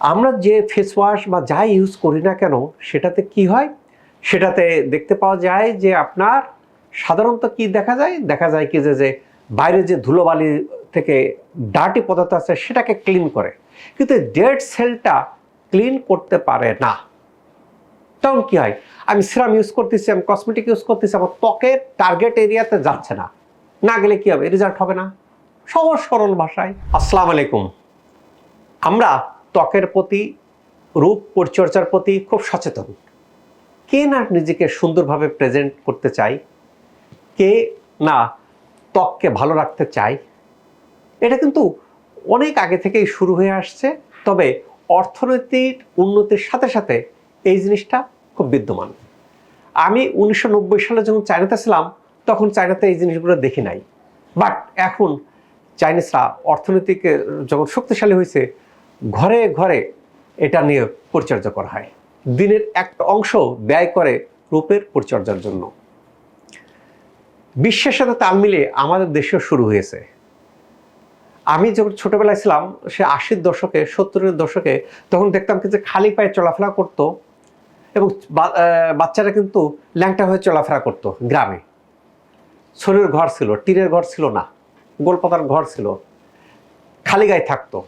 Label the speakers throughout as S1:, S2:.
S1: আমরা যে face wash বা যাই ইউজ করি না কেন, সেটাতে কি হয়? সেটাতে দেখতে পাওয়া যায় যে আপনার সাধারণত কি দেখা যায়? দেখা যায় কি যে যে বাইরে যে ধুলোবালি থেকে ডার্টি পদার্থ আছে, সেটাকে ক্লিন করে। কিন্তু ডেড সেলটা ক্লিন করতে পারে না। তখন কি হয়? আমি সিরাম ইউজ করতেছি, আমি কসমেটিক ইউজ করতেছি, আমার ত্বকের টার্গেট এরিয়াতে যাচ্ছে না। না গেলে কী হবে? রেজাল্ট হবে না। সহজ সরল ভাষায়, আসসালামু আলাইকুম। আমরা ত্বকের প্রতি, রূপ পরিচর্যার প্রতি খুব সচেতন। কে না নিজেকে সুন্দরভাবে প্রেজেন্ট করতে চাই কে না ত্বককে ভালো রাখতে চাই এটা কিন্তু অনেক আগে থেকেই শুরু হয়ে আসছে, তবে অর্থনৈতিক উন্নতির সাথে সাথে এই জিনিসটা খুব বিদ্যমান। আমি উনিশশো নব্বই সালে যখন চায়নাতে ছিলাম, তখন চায়নাতে এই জিনিসগুলো দেখি নাই। বাট এখন চাইনিজরা অর্থনৈতিক যখন শক্তিশালী হয়েছে ঘরে ঘরে এটা নিয়ে পরিচর্যা করা হয়। দিনের একটা অংশ ব্যয় করে রূপের পরিচর্যার জন্য। বিশ্বের সাথে তাল মিলিয়ে আমাদের দেশেও শুরু হয়েছে। আমি যখন ছোটবেলায় ছিলাম, সে আশির দশকে, সত্তরের দশকে, তখন দেখতাম কি যে খালি পায়ে চলাফেরা করতো এবং বাচ্চারা কিন্তু ল্যাংটা হয়ে চলাফেরা করতো গ্রামে। শরীর ঘর ছিল, টিনের ঘর ছিল না, গোলপাতার ঘর ছিল, খালি গায়ে থাকতো।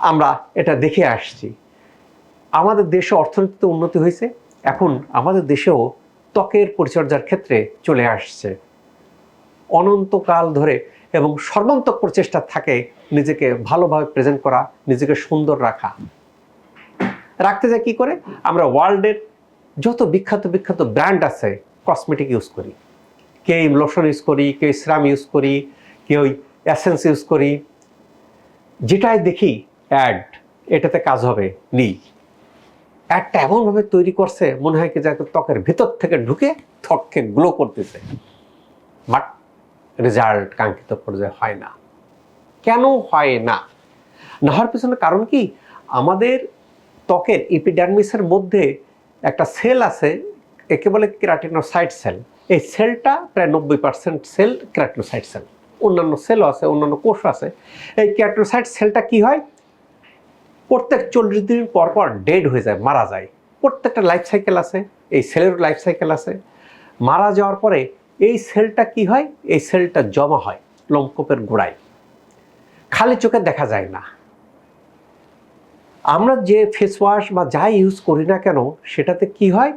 S1: আমরা এটা দেখে আসছি। আমাদের দেশে অর্থনীতিতে উন্নতি হয়েছে, এখন আমাদের দেশেও ত্বকের পরিচর্যার ক্ষেত্রে চলে আসছে। অনন্তকাল ধরে এবং সর্বান্তক প্রচেষ্টা থাকে নিজেকে ভালোভাবে প্রেজেন্ট করা, নিজেকে সুন্দর রাখা। রাখতে যায় কি করে? আমরা ওয়ার্ল্ডের যত বিখ্যাত বিখ্যাত ব্র্যান্ড আছে কসমেটিক ইউজ করি। কেউ লোশন ইউজ করি, কেউ সিরাম ইউজ করি, কেউ অ্যাসেন্স ইউজ করি। যেটাই দেখি অ্যাড এটাতে কাজ হবে, নেই। অ্যাডটা এমনভাবে তৈরি করছে, মনে হয় কি যে ত্বকের ভিতর থেকে ঢুকে ত্বককে গ্লো করতেছে। বাট রেজাল্ট কাঙ্ক্ষিত পর্যায়ে হয় না। কেন হয় না? না হওয়ার পিছনে কারণ কি? আমাদের ত্বকের ইপিডার্মিসের মধ্যে একটা সেল আছে, একে বলে ক্রাটিনোসাইট সেল এই সেলটা প্রায় নব্বই পার্সেন্ট সেল ক্রাটিনোসাইট সেল অন্যান্য সেলও আছে, অন্যান্য কোষ আছে। এই কেরাটিনোসাইট সেলটা কি হয়? প্রত্যেক চল্লিশ দিন পর পর ডেড হয়ে যায়, মারা যায়। প্রত্যেকটা লাইফ সাইকেল আছে, এই সেলের লাইফ সাইকেল আছে। মারা যাওয়ার পরে এই সেলটা কি হয়? এই সেলটা জমা হয় লোমকূপের গোড়ায়। খালি চোখে দেখা যায় না। আমরা যে ফেস ওয়াশ বা যাই ইউজ করি না কেন, সেটাতে কি হয়?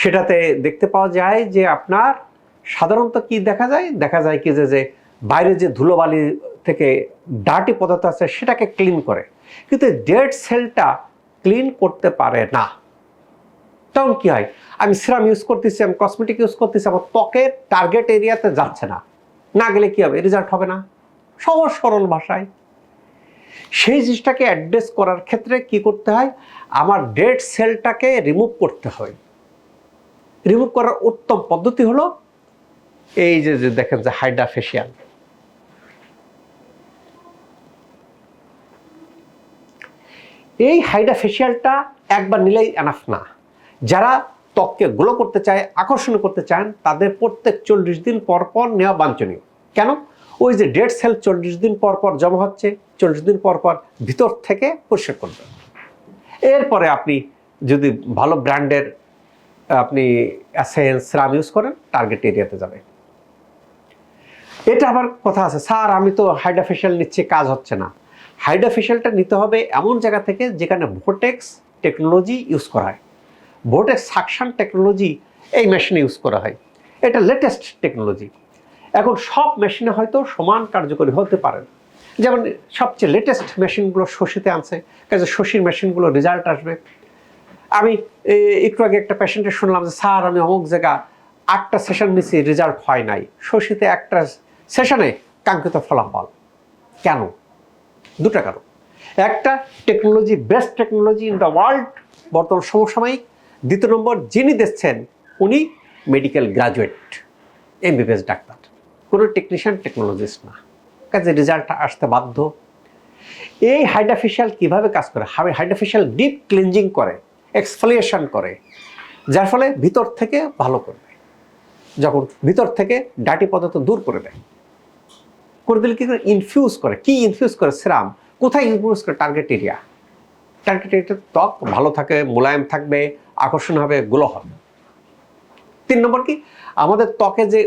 S1: সেটাতে দেখতে পাওয়া যায় যে আপনার সাধারণত কি দেখা যায়? দেখা যায় কি যে যে বাইরে যে ধুলোবালি থেকে ডার্টি পদার্থ আছে, সেটাকে ক্লিন করে। কিন্তু ডেড সেলটা ক্লিন করতে পারে না। তখন কি হয়? আমি সিরাম ইউজ করতেছি, আমি কসমেটিক ইউজ করতেছি, আমার ত্বকের টার্গেট এরিয়াতে যাচ্ছে না। না গেলে কি হবে? রেজাল্ট হবে না। সহজ সরল ভাষায়। সেই জিনিসটাকে অ্যাড্রেস করার ক্ষেত্রে কি করতে হয়? আমার ডেড সেলটাকে রিমুভ করতে হয়। রিমুভ করার উত্তম পদ্ধতি হলো এই যে দেখেন যে হাইড্রা ফেশিয়াল এই হাইড্রা ফেশিয়ালটা একবার নিলেই এনাফ না। যারা ত্বককে গ্লো করতে চায়, আকর্ষণ করতে চান, তাদের প্রত্যেক চল্লিশ দিন পর পর নেওয়া বাঞ্ছনীয়। কেন? ওই যে ডেড সেল চল্লিশ দিন পর পর জমা হচ্ছে, চল্লিশ দিন পর পর ভিতর থেকে পরিষ্কার করবেন। এরপরে আপনি যদি ভালো ব্র্যান্ডের আপনি অ্যাসেন্স সিরাম ইউজ করেন টার্গেট এরিয়াতে যাবে এটা আবার কথা আছে, স্যার, আমি তো হাইড্রা ফেশিয়াল নিচ্ছি, কাজ হচ্ছে না। হাইড্রা ফেশিয়ালটা নিতে হবে এমন জায়গা থেকে যেখানে ভোটেক্স টেকনোলজি ইউজ করা হয়। ভোটেক্স সাকশান টেকনোলজি এই মেশিনে ইউজ করা হয়। এটা লেটেস্ট টেকনোলজি এখন সব মেশিনে হয়তো সমান কার্যকরী হতে পারে। যেমন সবচেয়ে লেটেস্ট মেশিনগুলো শশীতে আনছে, কাজে শশীর মেশিনগুলো রেজাল্ট আসবে। আমি একটু আগে একটা পেশেন্টের শুনলাম যে, স্যার, আমি অমুক জায়গা আটটা সেশন নিছি রেজাল্ট হয় নাই। শশীতে একটা সেশনে কাঙ্ক্ষিত ফলাফল। কেন? দুটা কারণ একটা technology best technology in the world বর্তমান সমসাময়িক। দ্বিতীয় নম্বর, যিনি দেখছেন, উনি মেডিকেল গ্রাজুয়েট এমবিবিএস ডাক্তার। কোনো টেকনিশিয়ান টেকনোলজিস্ট না। কাজে রেজাল্টটা আসতে বাধ্য। এই হাইড্রাফেশিয়াল কীভাবে কাজ করে? হাইড্রাফেশিয়াল ডিপ ক্লিনজিং করে এক্সফলিয়েশন করে, যার ফলে ভিতর থেকে ভালো করবে যখন ভিতর থেকে ডাটি পদার্থ দূর করে দেয়। করে দিলে কি ইনফিউজ করে? কি ইনফিউজ করে? সিরাম কোথায় ইনফিউজ করে? টার্গেট এরিয়া টার্কিটেটের ত্বক, ভালো থাকে, মোলায়েম থাকবে, আকর্ষণ হবে গ্লো হবে। তিন নম্বর কি? আমাদের ত্বকে যে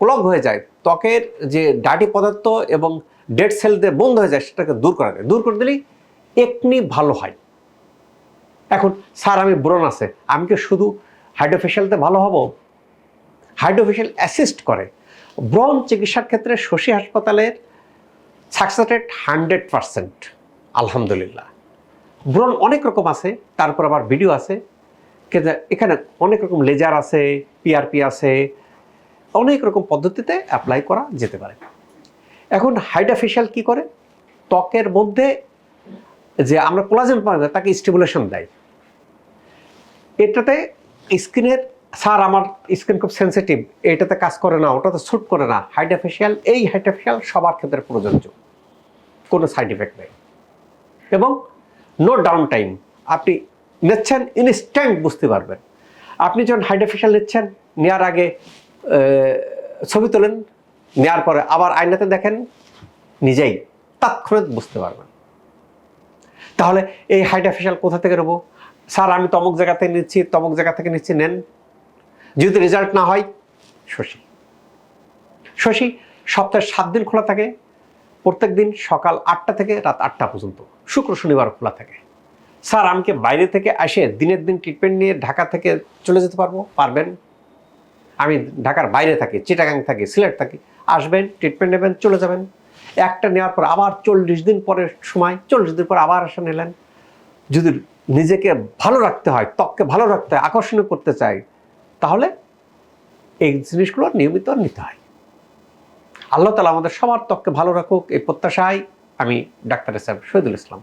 S1: ক্লগ হয়ে যায়, ত্বকের যে ডাটি পদার্থ এবং ডেড সেল দিয়ে বন্ধ হয়ে যায়, সেটাকে দূর করা যায়। দূর করে দিলেই একনি ভালো হয়। এখন, স্যার, আমি ব্রণ আছে। আমি কি শুধু হাইড্রোফেশিয়ালতে ভালো হব? হাইড্রোফেশিয়াল অ্যাসিস্ট করে। ব্রণ চিকিৎসার ক্ষেত্রে শশী হাসপাতালের সাকসেস রেট হান্ড্রেড পারসেন্ট আলহামদুলিল্লাহ। ব্রণ অনেক রকম আছে, তারপর আবার ভিডিও আছে এখানে অনেক রকম লেজার আছে পিআরপি আছে, অনেক রকম পদ্ধতিতে অ্যাপ্লাই করা যেতে পারে। এখন হাইড্রাফেশিয়াল কি করে? ত্বকের মধ্যে যে আমরা কোলাজেন পাওয়া যায়, তাকে স্টিমুলেশন দেয়। এটাতে স্কিনের স্যার, আমার স্কিন খুব সেন্সিটিভ এটাতে কাজ করে না, ওটাতে স্যুট করে না। হাইড্রাফেশিয়াল এই হাইড্রাফেশিয়াল সবার ক্ষেত্রে প্রযোজ্য। কোনো সাইড এফেক্ট নেই। এবং নো ডাউন টাইম আপনি নিচ্ছেন ইনস্ট্যান্ট বুঝতে পারবেন। আপনি যখন হাইড্রাফেশিয়াল নিচ্ছেন, নেওয়ার আগে ছবি তোলেন, নেওয়ার পরে আবার আয়নাতে দেখেন, নিজেই তাৎক্ষণিক বুঝতে পারবেন। তাহলে এই হাইড্রাফেশিয়াল কোথা থেকে নেব? স্যার, আমি তমক জায়গা থেকে নিচ্ছি, তমক জায়গা থেকে নিচ্ছি, নেন। যদি রেজাল্ট না হয়, শশী। শশী সপ্তাহে সাত দিন খোলা থাকে, প্রত্যেক দিন সকাল আটটা থেকে রাত আটটা পর্যন্ত, শুক্র শনিবার খোলা থাকে। স্যার আমাকে বাইরে থেকে আসে দিনের দিন ট্রিটমেন্ট নিয়ে ঢাকা থেকে চলে যেতে পারব? পারবেন। আমি ঢাকার বাইরে থাকি, চিটাগাং থাকি, সিলেট থাকি, আসবেন ট্রিটমেন্ট নেবেন, চলে যাবেন। একটা নেওয়ার পর আবার চল্লিশ দিন পরের সময়, চল্লিশ দিন পর আবার আসে নিলেন। যদি নিজেকে ভালো রাখতে হয়, ত্বককে ভালো রাখতে হয়, আকর্ষণীয় করতে চাই এই জিনিসগুলো নিয়মিত নিতে হয়। আল্লাহ তালা আমাদের সবার ত্বককে ভালো রাখুক, এই প্রত্যাশায় আমি ডাক্তার সাহেব শহীদুল ইসলাম।